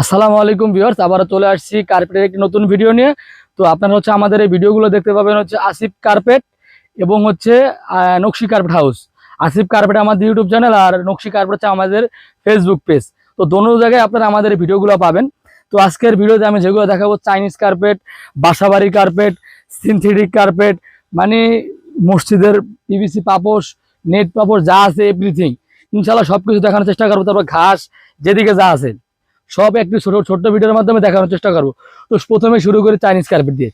আসসালামু আলাইকুম ভিউয়ার্স আবার চলে আসছি কার্পেটের একটি নতুন ভিডিও নিয়ে। তো আপনারা হচ্ছে আমাদের এই ভিডিওগুলো দেখতে পাবেন হচ্ছে আসিফ কার্পেট এবং হচ্ছে Nakshi carpet house Asif carpet আমাদের ইউটিউব চ্যানেল আর নকশি কার্পেট হচ্ছে আমাদের ফেসবুক পেজ তো দোনো জায়গায় আপনারা আমাদের ভিডিওগুলো পাবেন। তো আজকের ভিডিওতে আমি যেগুলো দেখাবো চাইনিজ কার্পেট বাসাবাড়ি কার্পেট সিনথেটিক কার্পেট মানে মসজিদের পিভিসি পাপোশ, নেট পাপোশ, যা আছে এভরিথিং ইনশাল্লাহ সব কিছু দেখানোর চেষ্টা করব, তারপর ঘাস, যেদিকে যা আছে। সব একটু ছোট, ছোট্ট ভিডিওর মাধ্যমে দেখানোর চেষ্টা করব। তো প্রথমে শুরু করি চাইনিজ কার্পেট দিয়ে।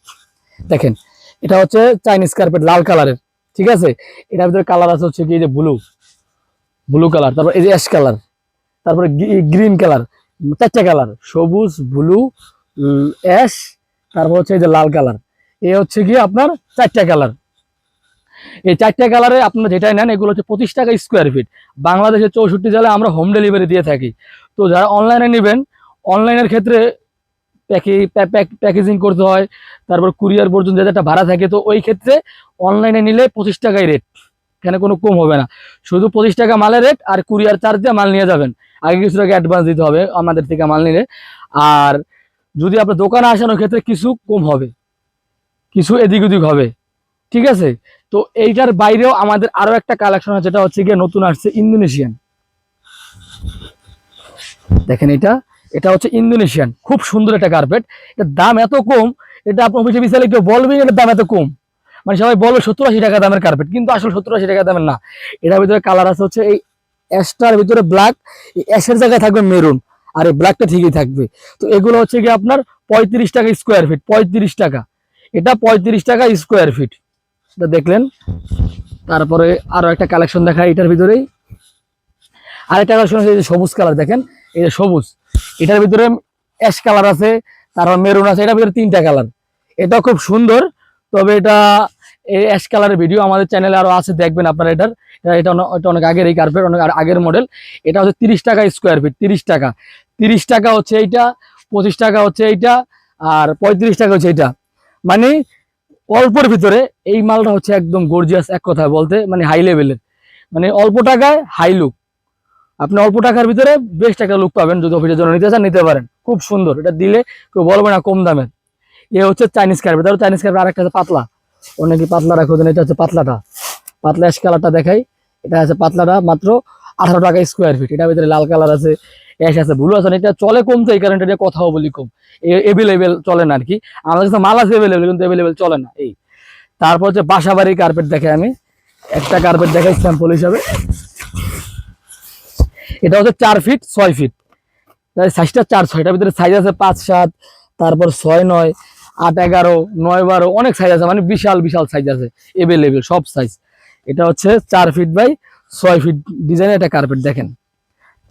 দেখেন, এটা হচ্ছে চাইনিজ কার্পেট লাল কালারের ঠিক আছে? এটার ভিতরে কালার আছে হচ্ছে কি যে ব্লু ব্লু কালার তারপর এই যে অ্যাশ কালার তারপরে গ্রিন কালার চারটা কালার সবুজ ব্লু অ্যাশ তারপর হচ্ছে এই যে লাল কালার এ হচ্ছে কি আপনার চারটা কালার এই চারটা কালারে আপনারা যেটাই নেন, এগুলো হচ্ছে পঁচিশ টাকা স্কোয়ার ফিট বাংলাদেশের চৌষট্টি জেলায় আমরা হোম ডেলিভারি দিয়ে থাকি। তো যারা অনলাইনে নেবেন অনলাইনের ক্ষেত্রে প্যাকেজিং করতে হয়, তারপর কুরিয়ার পর্যন্ত একটা ভাড়া থাকে, তো ওই ক্ষেত্রে অনলাইনে নিলে পঁচিশ টাকাই রেট এখানে কোনো কম হবে না। শুধু পঁচিশ টাকা মালের রেট আর কুরিয়ার চার্জ দিয়ে মাল নিয়ে যাবেন। আগে কিছু টাকা অ্যাডভান্স দিতে হবে, আমাদের থেকে মাল নিলে। আর যদি আপনার দোকানে আসেন, ওই ক্ষেত্রে কিছু কম হবে। কিছু এদিক ওদিক হবে। ঠিক আছে? তো এইটার বাইরেও আমাদের আরও একটা কালেকশন আছে, যেটা হচ্ছে গিয়ে নতুন আসছে ইন্দোনেশিয়ান। দেখেন এটা। এটা হচ্ছে ইন্দোনেশিয়ান। খুব সুন্দর একটা কার্পেট এটার দাম এত কম, এটা আপনার অফিসে বিশালে কেউ বলবেন এটার দাম এত কম। মানে সবাই বলবে সত্তর আশি টাকা দামের কার্পেট কিন্তু আসলে সত্তর আশি টাকা দামের না। এটার ভিতরে কালার আছে হচ্ছে এই অ্যাশটার ভিতরে ব্ল্যাক অ্যাশের জায়গায় থাকবে মেরুন আর এই ব্ল্যাকটা ঠিকই থাকবে। তো এগুলো হচ্ছে কি আপনার পঁয়ত্রিশ টাকা স্কোয়ার ফিট পঁয়ত্রিশ টাকা। এটা পঁয়ত্রিশ টাকা স্কোয়ার ফিট এটা দেখলেন? তারপরে আরও একটা কালেকশন দেখায় এটার ভিতরেই। আরেকটা কালেকশন আছে সবুজ কালার দেখেন? এটা সবুজ। এটার ভিতরে অ্যাশ কালার আছে, তারপর মেরুন আছে, এটার ভিতরে তিনটা কালার এটা খুব সুন্দর, তবে এটা, এই অ্যাশ কালারের ভিডিও আমাদের চ্যানেলে আরও আছে, দেখবেন আপনারা এটার। এটা এটা অনেক- আগের এই কার্পেট অনেক আগের মডেল এটা হচ্ছে তিরিশ টাকা স্কোয়ার ফিট তিরিশ টাকা। তিরিশ টাকা হচ্ছে এইটা, পঁচিশ টাকা হচ্ছে এইটা, আর পঁয়ত্রিশ টাকা হচ্ছে এইটা। মানে অল্পর ভিতরে এই মালটা হচ্ছে একদম গর্জিয়াস এক কথায় বলতে মানে হাই লেভেলের মানে অল্প টাকায় হাই লুক আপনি অল্প টাকার ভিতরে বেশ একটা লুক পাবেন যদি অফিসের জন্য নিতে চান, নিতে পারেন। খুব সুন্দর। এটা দিলে কেউ বলবে না কম দামের। এ হচ্ছে চাইনিজ কার্পেট তারপর চাইনিজ কার্পেট আরেকটা আছে পাতলা। অনেকে পাতলা রাখো এটা হচ্ছে পাতলাটা। পাতলা অ্যাশ কালারটা দেখাই। এটা আছে পাতলাটা মাত্র আঠারো টাকা স্কোয়ার ফিট এটার ভিতরে লাল কালার আছে অ্যাশ আছে ব্লু আছে। এটা চলে কম তো, এই কারণে এটা কথাও বলি কম। এভেলেবেল চলে না আর কি। আমাদের কাছে মাল আছে এভেলেবেল কিন্তু এভেলেবেল চলে না। এই। তারপর হচ্ছে বাসাবাড়ি কার্পেট দেখে আমি। একটা কার্পেট দেখাই স্যাম্পল হিসাবে। এটা হচ্ছে চার ফিট ছয় ফিট সাইজটা চার, ছয়টার ভিতরে সাইজ আছে পাঁচ, সাত, তারপর ছয়, নয়, আট, এগারো, নয়, বারো, অনেক সাইজ আছে মানে বিশাল বিশাল সাইজ আছে এভেলেবেল সব সাইজ এটা হচ্ছে চার ফিট বাই ছয় ফিট ডিজাইনের একটা কার্পেট দেখেন।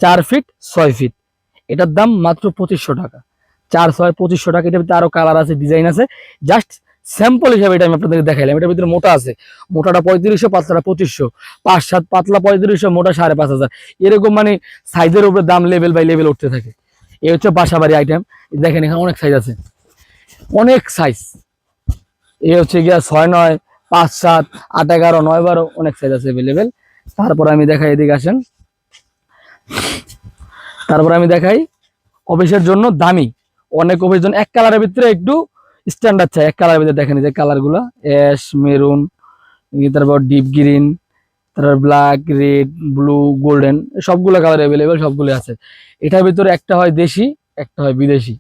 চার ফিট ছয় ফিট এটার দাম মাত্র পঁচিশশো টাকা। চার, ছয়, পঁচিশশো টাকা, এটার ভিতরে আরও কালার আছে ডিজাইন আছে। জাস্ট স্যাম্পল হিসাবে এটা আমি আপনাদেরকে দেখাইলাম। এটার ভিতরে মোটা আছে। মোটাটা পঁয়ত্রিশশো, পাতলাটা পঁচিশশো। পাঁচ সাত পাতলা পঁয়ত্রিশশো, মোটা সাড়ে পাঁচ হাজার। এরকম মানে সাইজের উপরে দাম লেভেল বাই লেভেল উঠতে থাকে। এই হচ্ছে বাসাবাড়ি আইটেম দেখেন, এখানে অনেক সাইজ আছে। অনেক সাইজ এ হচ্ছে গিয়া ছয় নয়, পাঁচ সাত, আট এগারো, নয় বারো, অনেক সাইজ আছে অ্যাভেলেবেল তারপর আমি দেখাই এদিকে আসেন। তারপর আমি দেখাই। অফিসের জন্য দামি। অনেক অফিস জন্য এক কালারের ভিতরে একটু স্ট্যান্ডার্ড চাই এক কালারের ভিতরে দেখেন যে কালারগুলো অ্যাশ মেরুন তারপর ডিপ গ্রিন তারপর ব্ল্যাক রেড ব্লু গোল্ডেন সবগুলো কালার অ্যাভেলেবেল সবগুলো আছে। এটার ভিতরে একটা হয় দেশি, একটা হয় বিদেশি।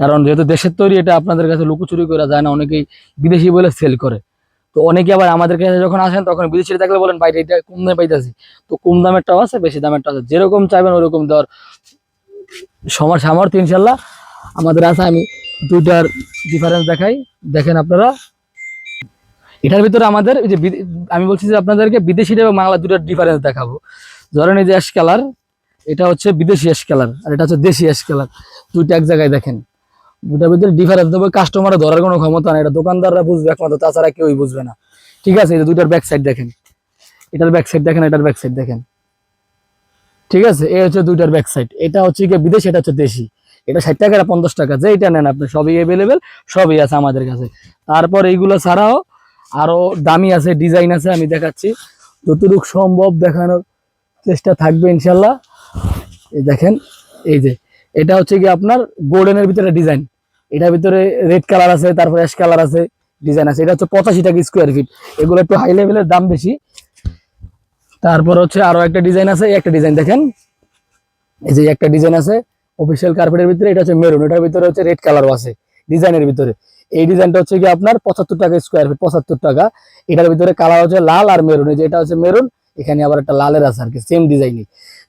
কারণ যেহেতু দেশের তৈরি, এটা আপনাদের কাছে লুকোচুরি করা যায় না, অনেকেই বিদেশি বলে সেল করে। তো অনেকে আবার আমাদের কাছে যখন আসেন, তখন বিদেশি থাকলে বলেন, ভাই, এটা কম দামে পাইতেছি। তো কম দামেরটাও আছে, বেশি দামেরটাও আছে। যেরকম চাইবেন ওরকম দেওয়ার সমার সামর্থ্য ইনশাল্লাহ। আমাদের আছে আমি দুইটার ডিফারেন্স দেখাই। দেখেন আপনারা। এটার ভিতরে আমাদের যে আমি বলছি যে আপনাদেরকে বিদেশি এবং বাংলা দুটার ডিফারেন্স দেখাবো। ধরেন এই যে অ্যাশ কালার এটা হচ্ছে বিদেশি অ্যাশ কালার আর এটা হচ্ছে দেশি অ্যাশ কালার দুইটা এক জায়গায় দেখেন। দুটার ভিতরে ডিফারেন্স দেবে কাস্টমারের ধরার কোনো ক্ষমতা নাই। এটা দোকানদাররা বুঝবে, একমাত্র তাছাড়া কেউই বুঝবে না। ঠিক আছে, এই দুইটার ব্যাক সাইড দেখেন। এটার ব্যাক সাইড দেখেন, এটার ব্যাক সাইড দেখেন। ঠিক আছে, এই হচ্ছে দুইটার ব্যাক সাইড এটা হচ্ছে গিয়ে বিদেশি, এটা হচ্ছে দেশি। এটা ষাট টাকা, এটা পঞ্চাশ টাকা, যেইটা নেন আপনি, সবই অ্যাভেলেবেল সবই আছে আমাদের কাছে। তারপর এইগুলো ছাড়াও আরও দামি আছে ডিজাইন আছে, আমি দেখাচ্ছি। যতটুকু সম্ভব দেখানোর চেষ্টা থাকবে, ইনশাল্লাহ। এই দেখেন, এই যে, এটা হচ্ছে কি আপনার গোল্ডেনের ভিতরে ডিজাইন এটার ভিতরে রেড কালার আছে, তারপর অ্যাশ কালার আছে ডিজাইন আছে। এটা হচ্ছে পঁচাশি টাকা স্কোয়ার ফিট এগুলো একটু হাই লেভেলের দাম বেশি। তারপর হচ্ছে আরও একটা ডিজাইন আছে একটা ডিজাইন দেখেন। এই যে একটা ডিজাইন আছে অফিসিয়াল কার্পেটের ভিতরে এটা হচ্ছে মেরুন এটার ভিতরে হচ্ছে রেড কালারও আছে ডিজাইনের ভিতরে। এই ডিজাইনটা হচ্ছে কি আপনার পঁচাত্তর টাকা স্কোয়ার ফিট পঁচাত্তর টাকা। এটার ভিতরে কালার হচ্ছে লাল আর মেরুন এই যে এটা হচ্ছে মেরুন এখানে আবার একটা লালের আছে আর কি সেম ডিজাইনই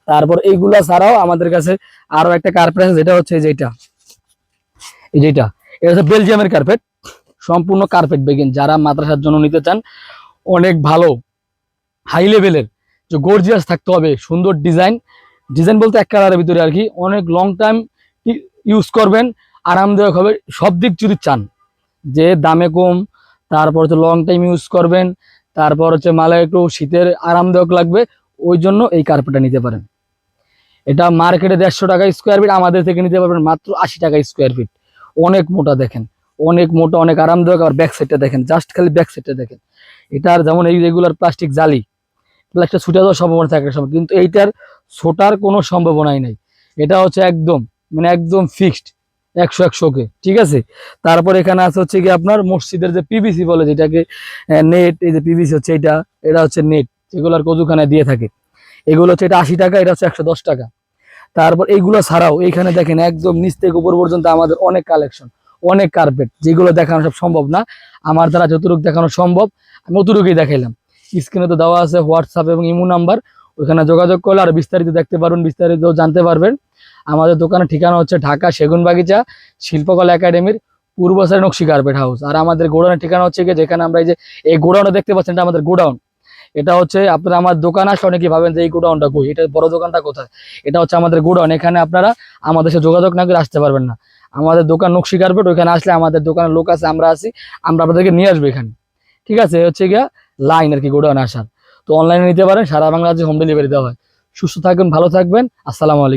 তারপর এইগুলা ছাড়াও আমাদের কাছে আরও একটা কার্পেট আছে, যেটা হচ্ছে এই যে এটা। এই যেটা এটা হচ্ছে বেলজিয়ামের কার্পেট সম্পূর্ণ কার্পেট বেগিন যারা মাদ্রাসার জন্য নিতে চান, অনেক ভালো হাই লেভেলের যে গর্জিয়াস থাকতে হবে, সুন্দর ডিজাইন ডিজাইন বলতে এক কালারের ভিতরে আর কি। অনেক লং টাইম ইউজ করবেন, আরামদায়ক হবে। সব দিক যদি চান, যে দামে কম, তারপর হচ্ছে লং টাইম ইউজ করবেন, তারপর হচ্ছে মালে একটু শীতের আরামদায়ক লাগবে, ওই জন্য এই কার্পেটটা নিতে পারেন। এটা মার্কেটে দেড়শো টাকা স্কোয়ার ফিট আমাদের থেকে নিতে পারবেন মাত্র আশি টাকা স্কোয়ার ফিট অনেক মোটা দেখেন, অনেক মোটা, অনেক আরামদায়ক আর ব্যাক সাইডটা দেখেন জাস্ট খালি ব্যাক সাইডটা দেখেন। এটার যেমন এই রেগুলার প্লাস্টিক জালি প্লাস্টিক ছুটে যাওয়ার সম্ভাবনা থাকে সময় কিন্তু এইটার ছোটার কোনো সম্ভাবনাই নাই। এটা হচ্ছে একদম মানে একদম ফিক্সড একশো একশোকে, ঠিক আছে? তারপর এখানে আছে হচ্ছে কি আপনার মসজিদের যে পিভিসি বলে যেটাকে নেট এই যে পিভিসি হচ্ছে এটা এটা হচ্ছে নেট যেগুলো আর কজুখানায় দিয়ে থাকে। এগুলো হচ্ছে এটা আশি টাকা, এটা হচ্ছে একশো দশ টাকা। তারপর এইগুলো ছাড়াও এইখানে দেখেন একদম নিচ থেকে উপর পর্যন্ত আমাদের অনেক কালেকশন অনেক কার্পেট যেগুলো দেখানো সব সম্ভব না। আমার দ্বারা যতটুকু দেখানো সম্ভব, আমি অতটুকুই দেখাইলাম। স্ক্রিনে তো দেওয়া আছে হোয়াটসঅ্যাপ এবং ইমো নাম্বার ওইখানে যোগাযোগ করলে আর বিস্তারিত দেখতে পারবেন, বিস্তারিত জানতে পারবেন। আমাদের দোকানের ঠিকানা হচ্ছে ঢাকা সেগুন বাগিচা শিল্পকলা একাডেমির পূর্ব সাইড নকশি কার্পেট হাউস। আর আমাদের গোডাউনের ঠিকানা হচ্ছে গিয়ে যেখানে আমরা এই যে, এই গোডাউনটা দেখতে পাচ্ছেন, এটা আমাদের গোডাউন। এটা হচ্ছে আপনারা আমার দোকান আসলে অনেকেই ভাবেন যে এই গোডাউনটা কই? এটা বড় দোকানটা কোথায়? এটা হচ্ছে আমাদের গোডাউন। এখানে আপনারা আমাদের সাথে যোগাযোগ না করে আসতে পারবেন না। আমাদের দোকান নকশি কার্পেট ওইখানে আসলে আমাদের দোকানের লোক আছে, আমরা আসি আমরা আপনাদেরকে নিয়ে আসব এখানে। ঠিক আছে? হচ্ছে গিয়া লাইন আর কি গোডাউন আসার। তো অনলাইনে নিতে পারেন, সারা বাংলাদেশে হোম ডেলিভারি দেওয়া হয়। সুস্থ থাকবেন, ভালো থাকবেন, আসসালামু আলাইকুম।